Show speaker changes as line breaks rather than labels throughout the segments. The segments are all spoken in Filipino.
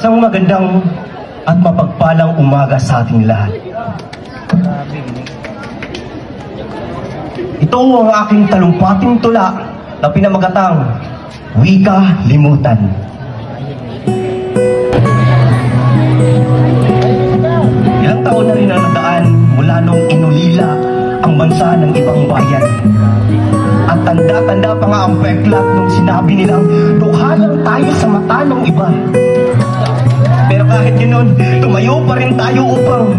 Isang magandang at mapagpalang umaga sa ating lahat. Ito ang aking talumpating tula na pinamagatang Wika Limutan. Ilang taon na rin ang mula nung inulila ang bansa ng ibang bayan. At tanda-tanda pa nga ang peklat nung sinabi nilang dukha tayo sa mata ng iba. Kahit ganoon, tumayo pa rin tayo upang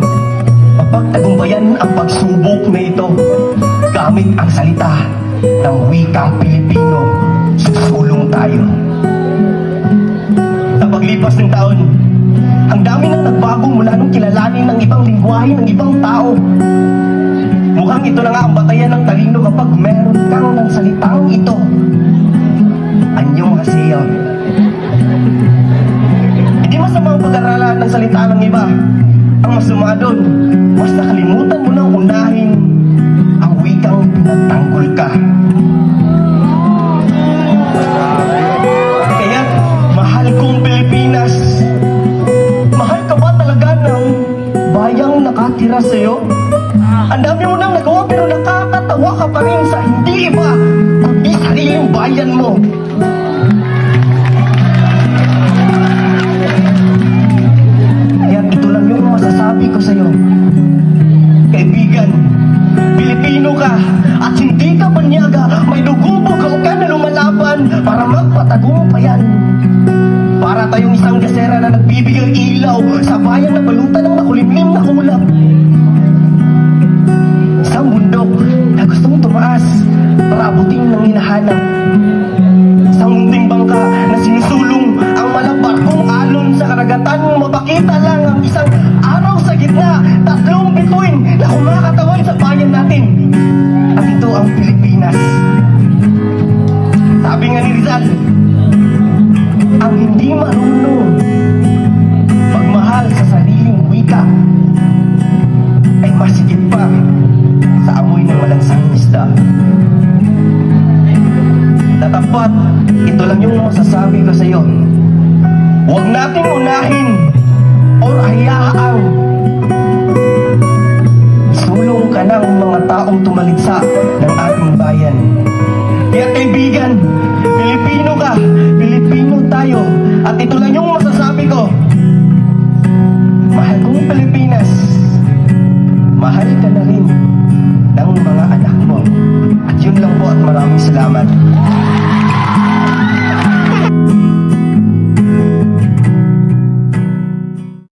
mapagtagumpayan ang pagsubok na ito gamit ang salita ng wikang Pilipino. Susulong tayo. Sa paglipas ng taon, ang dami nang nagbago mula nung kilalanin ng ibang lingwahe ng ibang tao. Mukhang ito na nga ang batayan ng talino kapag meron kang ng salitang ito. Anyong haseyo. Salita ng iba. Ang masama mas nakalimutan mo nang unahin ang wikang pinagtanggol ka. Kaya, mahal kong Pilipinas, mahal ka ba talaga ng bayang nakatira sa'yo? Ang dami mo nang nagawa pero nakakatawa ka pa rin sa hindi iba, kundi sariling bayan mo. Ka at hindi ka banyaga, may dugubugaw ka na lumalaban para magpatagumpayan. Para tayong isang gasera na nagbibigay ilaw sa bayan na balutan ng makulimlim na kulap. Isang bundok na gustong tumaas para abutin ng hinahanap. Isang munting bangka na sinusulong ang malabarkong alon sa karagatan. Mapakita lang ang isang araw sa gitna, tatlong bituin na kumakatawan ito lang yung masasabi ko sa iyo. Huwag nating unahin or hayaang sulong ka ng mga taong tumaligsa ng ating bayan. Kaya kaibigan, Pilipino ka, Pilipino tayo, at ito lang yung masasabi ko. Mahal kong Pilipinas, mahal ka na rin ng mga anak mo. At yun lang po at maraming salamat.